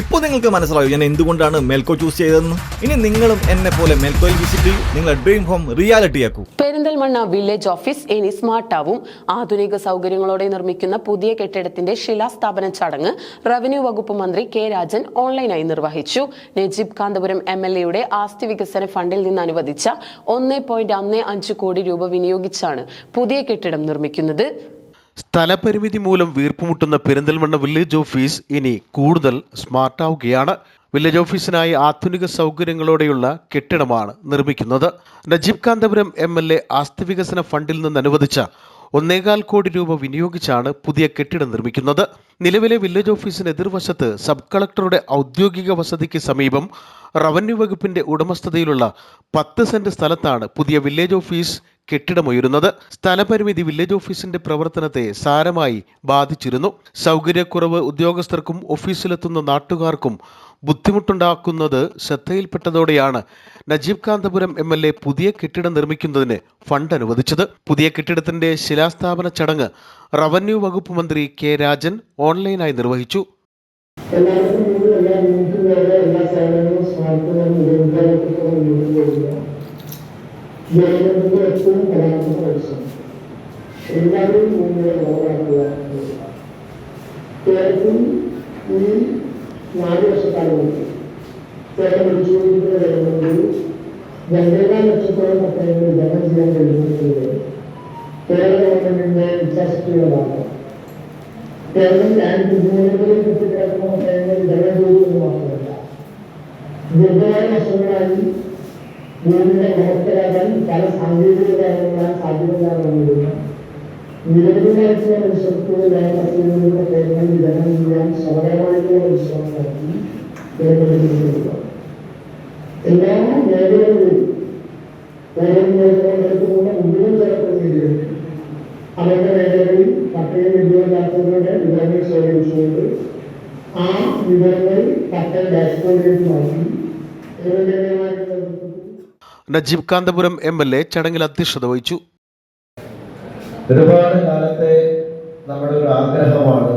ഇപ്പോൾ നിങ്ങൾക്ക് മനസ്സിലായോ ഞാൻ എന്തുകൊണ്ടാണ് മെൽക്കോ ചൂസ് ചെയ്തതെന്ന്? ഇനി നിങ്ങളും എന്നെ പോലെ മേൽക്കോയിൽ വിസിറ്റ് ചെയ്യൂ. നിങ്ങളുടെ ഡ്രീം ഹോം റിയാലിറ്റി ആക്കും. പെരിന്തൽമണ്ണ വില്ലേജ് ഓഫീസ് ഇനി സ്മാർട്ടാവും ആധുനിക സൗകര്യങ്ങളോടെ നിർമ്മിക്കുന്ന പുതിയ കെട്ടിടത്തിന്റെ ശിലാസ്ഥാപന ചടങ്ങ് റവന്യൂ വകുപ്പ് മന്ത്രി കെ രാജൻ ഓൺലൈനായി നിർവഹിച്ചു. നജീബ് കാന്തപുരം എം എൽ എയുടെ ആസ്തി വികസന ഫണ്ടിൽ നിന്ന് അനുവദിച്ച ഒന്ന് കോടി രൂപ വിനിയോഗിച്ചാണ് പുതിയ കെട്ടിടം നിർമ്മിക്കുന്നത്. സ്ഥലപരിമിതി മൂലം വീർപ്പുമുട്ടുന്ന പെരിന്തൽമണ്ണ വില്ലേജ് ഓഫീസ് ഇനി കൂടുതൽ സ്മാർട്ടാവുകയാണ് വില്ലേജ് ഓഫീസിനായി ആധുനിക സൗകര്യങ്ങളോടെയുള്ള കെട്ടിടമാണ് നിർമ്മിക്കുന്നത്. Najeeb Kanthapuram M L A ആസ്തി വികസന ഫണ്ടിൽ നിന്ന് അനുവദിച്ച ഒന്നേകാൽ കോടി രൂപ വിനിയോഗിച്ചാണ് പുതിയ കെട്ടിടം നിർമ്മിക്കുന്നത്. നിലവിലെ വില്ലേജ് ഓഫീസിന് എതിർവശത്ത് സബ് കളക്ടറുടെ ഔദ്യോഗിക വസതിക്ക് സമീപം റവന്യൂ വകുപ്പിന്റെ ഉടമസ്ഥതയിലുള്ള പത്ത് സെന്റ് സ്ഥലത്താണ് പുതിയ വില്ലേജ് ഓഫീസ് കെട്ടിടമുയരുന്നത്. സ്ഥലപരിമിതി വില്ലേജ് ഓഫീസിന്റെ പ്രവർത്തനത്തെ സാരമായി ബാധിച്ചിരുന്നു. സൗകര്യക്കുറവ് ഉദ്യോഗസ്ഥർക്കും ഓഫീസിലെത്തുന്ന നാട്ടുകാർക്കും ബുദ്ധിമുട്ടുണ്ടാക്കുന്നത് ശ്രദ്ധയിൽപ്പെട്ടതോടെയാണ് Najeeb Kanthapuram M L A പുതിയ കെട്ടിടം നിർമ്മിക്കുന്നതിന് ഫണ്ട് അനുവദിച്ചത്. പുതിയ കെട്ടിടത്തിന്റെ ശിലാസ്ഥാപന ചടങ്ങ് റവന്യൂ വകുപ്പ് മന്ത്രി കെ രാജൻ ഓൺലൈനായി നിർവഹിച്ചു. ജനങ്ങളുടെ ഏറ്റവും പ്രധാനപ്പെട്ട ലക്ഷ്യം എല്ലാവരും ഭൂമിയെ ഉറപ്പാക്കുക കേരളത്തിൽ ഈ നാല് വർഷക്കാലത്ത് കേരളം പിടിച്ചുകൊണ്ടിരിക്കുന്ന ഗവൺമെന്റ് രണ്ടേകാൽ ലക്ഷത്തോളം പട്ടയങ്ങൾ വിതരണം ചെയ്യാൻ കഴിയുന്നത് കേരള ഗവൺമെന്റിന്റെ ഇച്ഛാശക്തിയുടെ ഭാഗം കേരളം ഞാൻ ബുദ്ധിമുട്ടുകളിൽ എല്ലാ പട്ടയ Najeeb Kanthapuram M L A ചടങ്ങിൽ അധ്യക്ഷത വഹിച്ചു. ഒരുപാട് കാലത്തെ നമ്മുടെ ഒരു ആഗ്രഹമാണ്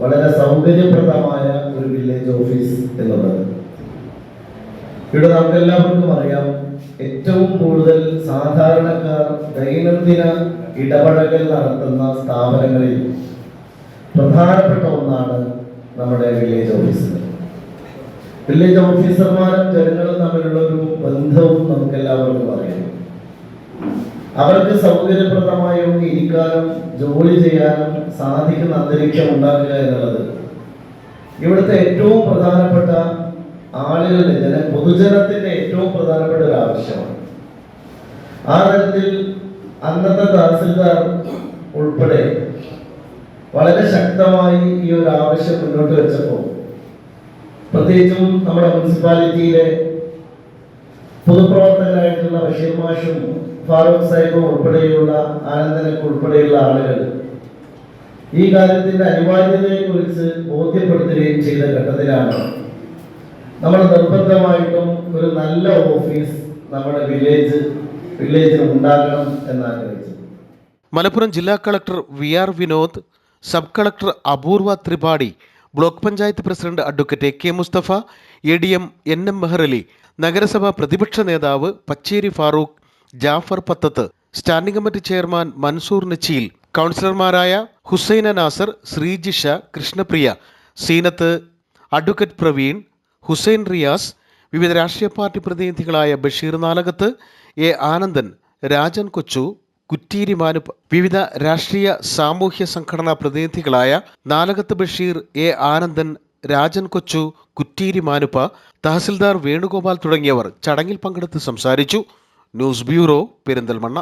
വളരെ സൗകര്യപ്രദമായ ഒരു വില്ലേജ് ഓഫീസ് എന്നുള്ളത്. ഇവിടെ നമുക്ക് എല്ലാവർക്കും അറിയാം ഏറ്റവും കൂടുതൽ സാധാരണക്കാർ ദൈനംദിന ഇടപഴകൽ നടത്തുന്ന സ്ഥാപനങ്ങളിൽ പ്രധാനപ്പെട്ട ഒന്നാണ് നമ്മുടെ വില്ലേജ് ഓഫീസ് വില്ലേജ് ഓഫീസർമാരും ജനങ്ങളും തമ്മിലുള്ള ഒരു ബന്ധവും നമുക്ക് എല്ലാവർക്കും അറിയാം. അവർക്ക് സൗകര്യപ്രദമായി ഒന്ന് ഇരിക്കാനും ജോലി ചെയ്യാനും സാധിക്കുന്ന അന്തരീക്ഷം ഉണ്ടാക്കുക എന്നുള്ളത്. ഇവിടുത്തെ ഏറ്റവും പ്രധാനപ്പെട്ട ആളുകളുടെ ജന പൊതുജനത്തിന്റെ ഏറ്റവും പ്രധാനപ്പെട്ട ഒരു ആവശ്യമാണ്. ആ തരത്തിൽ അന്നത്തെ തഹസിൽദാർ ഉൾപ്പെടെ വളരെ ശക്തമായി ഈ ഒരു ആവശ്യം മുന്നോട്ട് വെച്ചപ്പോൾ പ്രത്യേകിച്ചും നമ്മുടെ മുനിസിപ്പാലിറ്റിയിലെ പൊതുപ്രവർത്തകരായിട്ടുള്ള ബഷീർ മാഷും ഫാറൂഖ് സാഹിബും ഉൾപ്പെടെയുള്ള ആനന്ദനൊക്കെ ഉൾപ്പെടെയുള്ള ആളുകൾ ഈ കാര്യത്തിന്റെ അനിവാര്യതയെ കുറിച്ച് ബോധ്യപ്പെടുത്തുകയും ചെയ്ത ഘട്ടത്തിലാണ്. നമ്മൾ നിർബന്ധമായിട്ടും ഒരു നല്ല ഓഫീസ് നമ്മുടെ വില്ലേജ് വില്ലേജിൽ ഉണ്ടാകണം എന്നാഗ്രഹിച്ചു മലപ്പുറം ജില്ലാ collector V R Vinod sub collector Apoorva Tripathi block panchayat president advocate K Mustafa A D M N M Mehrali നഗരസഭ പ്രതിപക്ഷ നേതാവ് Pacheri Farooq Jafar Pathath standing committee chairman Mansoor Nacheel കൗൺസിലർമാരായ Husaina Nasar Sreejisha Krishnapriya Seenath advocate Praveen Hussain Riyas വിവിധ രാഷ്ട്രീയ പാർട്ടി പ്രതിനിധികളായ Basheer Nalakath A Anandan Rajan Kochu Kutteeri Manupp വിവിധ രാഷ്ട്രീയ സാമൂഹ്യ സംഘടനാ പ്രതിനിധികളായ നാലകത്ത് ബഷീർ എ ആനന്ദൻ രാജൻ കൊച്ചു കുറ്റീരി മാനുപ്പ തഹസിൽദാർ വേണുഗോപാൽ തുടങ്ങിയവർ ചടങ്ങിൽ പങ്കെടുത്ത് സംസാരിച്ചു. News bureau Perinthalmanna.